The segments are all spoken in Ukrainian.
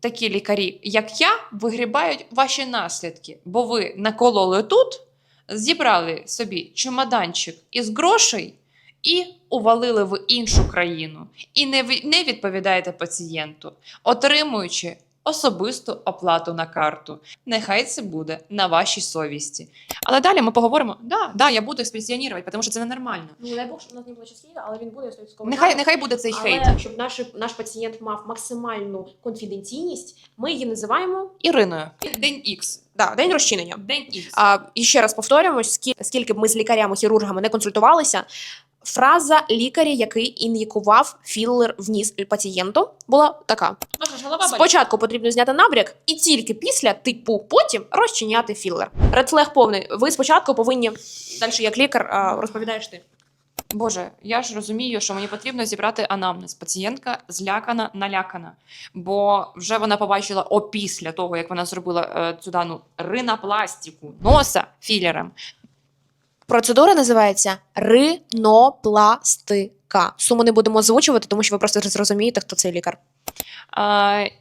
такі лікарі, як я, вигрібають ваші наслідки, бо ви накололи тут, зібрали собі чемоданчик із грошей і увалили в іншу країну. І не, відповідаєте пацієнту, отримуючи особисту оплату на карту. Нехай це буде на вашій совісті. Але далі ми поговоримо: да, да, я буду спенсіонувати, тому що це ненормально. Ну, не дай Бог, щоб у нас не було частина, але він буде 100%. Нехай, нехай буде цей але хейт щоб наш, наш пацієнт мав максимальну конфіденційність, ми її називаємо Іриною. День Ікс. да, день розчинення. День Ікс. А, і ще раз повторюємось, скільки, скільки б ми з лікарями-хірургами не консультувалися, фраза лікаря, який ін'єкував філер в ніс пацієнту, була така: спочатку потрібно зняти набряк, і тільки після типу потім розчиняти філер. Редфлег повний. Ви спочатку повинні далі, як лікар, розповідаєш ти. Боже, я ж розумію, що мені потрібно зібрати анамнез. Пацієнтка злякана, налякана, бо вже вона побачила опісля того, як вона зробила е, цю дану ринопластику носа філером. Процедура називається ринопластика. Суму не будемо озвучувати, тому що ви просто зрозумієте, хто цей лікар.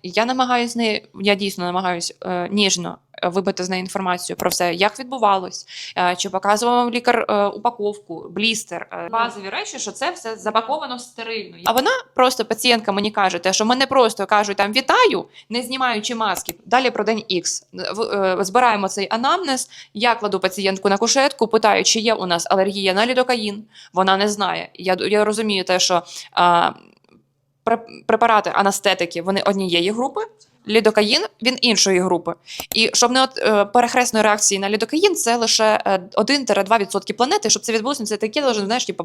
Я намагаюся з неї, я дійсно намагаюся е, ніжно е, вибити з неї інформацію про все, як відбувалось, е, чи показував вам лікар упаковку, блістер, базові речі, що це все запаковано стерильно. А вона просто пацієнтка мені каже, те, що мене просто кажуть там вітаю, не знімаючи маски. Далі про день X. Збираємо цей анамнез. Я кладу пацієнтку на кушетку, питаю, чи є у нас алергія на лідокаїн. Вона не знає. Я, я розумію те, що. Препарати анестетики вони однієї групи. Лідокаїн він іншої групи. І щоб не от, е, перехресної реакції на лідокаїн, це лише е, 1-2% планети. Щоб це відбулося, це таке должно, знаєш, типу,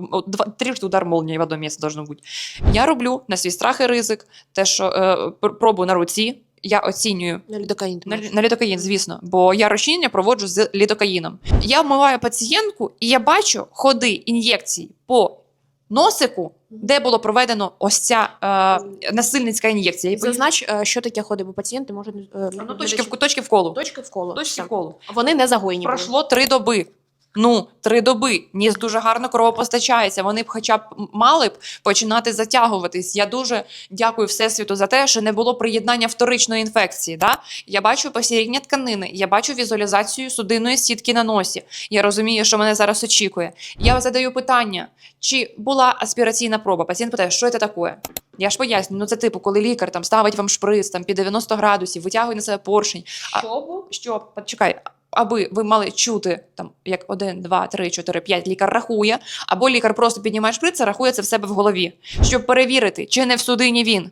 трижды удар молнії в одно місце должно бути. Я роблю на свій страх і ризик, те, що е, пробую на руці. Я оцінюю На лідокаїн. на, на лідокаїн, звісно, бо я розчинення проводжу з лідокаїном. Я вмиваю пацієнтку, і я бачу ходи ін'єкцій по носику, де було проведено ось ця е, насильницька ін'єкція. І. Зазнач, е, що таке ходить, бо пацієнти можуть... е, ну, точки, в, точки в коло. точки в коло. Точки в коло. Вони не загоєні. були. Пройшло три доби. Ну, три доби. Ніс дуже гарно кровопостачається. Вони б хоча б мали б починати затягуватись. Я дуже дякую Всесвіту за те, що не було приєднання вторичної інфекції. Да? Я бачу посіріння тканини, я бачу візуалізацію судинної сітки на носі. Я розумію, що мене зараз очікує. Я задаю питання: чи була аспіраційна проба? Пацієнт питає, що це таке? Я ж поясню, ну це типу, коли лікар там ставить вам шприц там під 90 градусів, витягує на себе поршень, А- Щоб що почекай, аби ви мали чути там як 1, 2, 3, 4, 5 лікар рахує, або лікар просто піднімає шприц, рахує це в себе в голові, щоб перевірити, чи не в судині він,